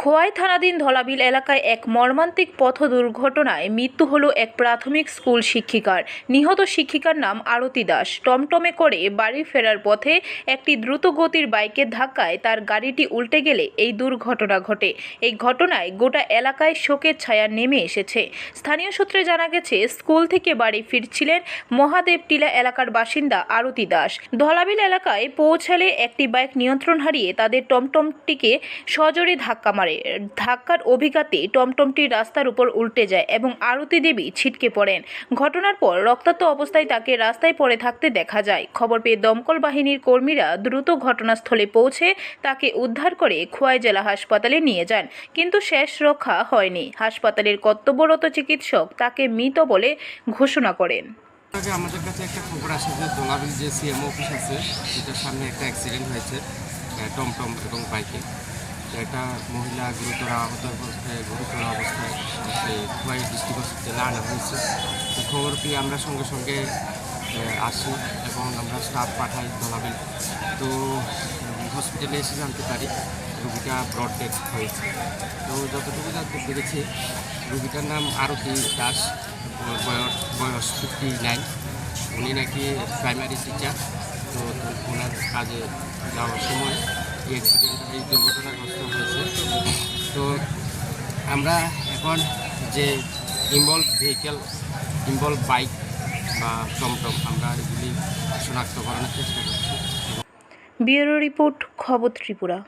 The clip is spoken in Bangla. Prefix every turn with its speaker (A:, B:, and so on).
A: খোয়াই থানাধীন ধলাবিল এলাকায় এক মর্মান্তিক পথ দুর্ঘটনায় মৃত্যু হলো এক প্রাথমিক স্কুল শিক্ষিকার। নিহত শিক্ষিকার নাম আরতি দাস। টমটমে করে বাড়ি ফেরার পথে একটি দ্রুত গতির বাইকের ধাক্কায় তার গাড়িটি উল্টে গেলে এই দুর্ঘটনা ঘটে। এই ঘটনায় গোটা এলাকায় শোকের ছায়া নেমে এসেছে। স্থানীয় সূত্রে জানা গেছে, স্কুল থেকে বাড়ি ফিরছিলেন মহাদেব টিলা এলাকার বাসিন্দা আরতি দাস। ধলাবিল এলাকায় পৌঁছালে একটি বাইক নিয়ন্ত্রণ হারিয়ে তাদের টমটমটিকে সজোরে ধাক্কা মারে। ধাক্কার অভিঘাতে টমটমটি রাস্তার উপর উল্টে যায় এবং আরতি দেবী ছিটকে পড়েন। ঘটনার পর রক্তাক্ত অবস্থায় তাকে রাস্তায় পড়ে থাকতে দেখা যায়। খবর পেয়ে দমকল বাহিনীর কর্মীরা দ্রুত ঘটনাস্থলে পৌঁছে তাকে উদ্ধার করে খোয়াই জেলা হাসপাতালে নিয়ে যান। কিন্তু শেষ রক্ষা হয়নি। হাসপাতালের কর্তব্যরত চিকিৎসক তাকে মৃত বলে ঘোষণা করেন।
B: আগে আমাদের কাছে একটা খবর আসে যে দোলাবিল যে সিএম অফিস আছে সেটার সামনে একটা অ্যাক্সিডেন্ট হয়েছে টমটম এবং বাইকে। একটা মহিলা গুরুতর আহত অবস্থায়, গুরুতর অবস্থায় সেই খুয়াই ডিস্ট্রিক্ট হসপিটালে আনা হয়েছে। তো খবর পেয়ে আমরা সঙ্গে সঙ্গে আসি এবং আমরা স্টাফ পাঠাই দোলাবিল তো হসপিটালে এসে জানতে পারি রুগীটা ব্রড ডেথ হয়েছে। তো যতটুকু জানতে পেরেছি, রুগীটার নাম আরতি দাস, বয়স বয়স ফিফটি নাইন উনি নাকি প্রাইমারি টিচার তো ওনার কাজে যাওয়ার সময় এই অ্যাক্সিডেন্ট এই দুর্ঘটনাগ্রস্ত হয়েছে। তো আমরা এখন যে ইনভলভ ভেহিকেল ইনভলভ বাইক বা টমটম, আমরা এগুলি শনাক্ত করানোর চেষ্টা করছি।
A: ব্যুরো রিপোর্ট, খবর ত্রিপুরা।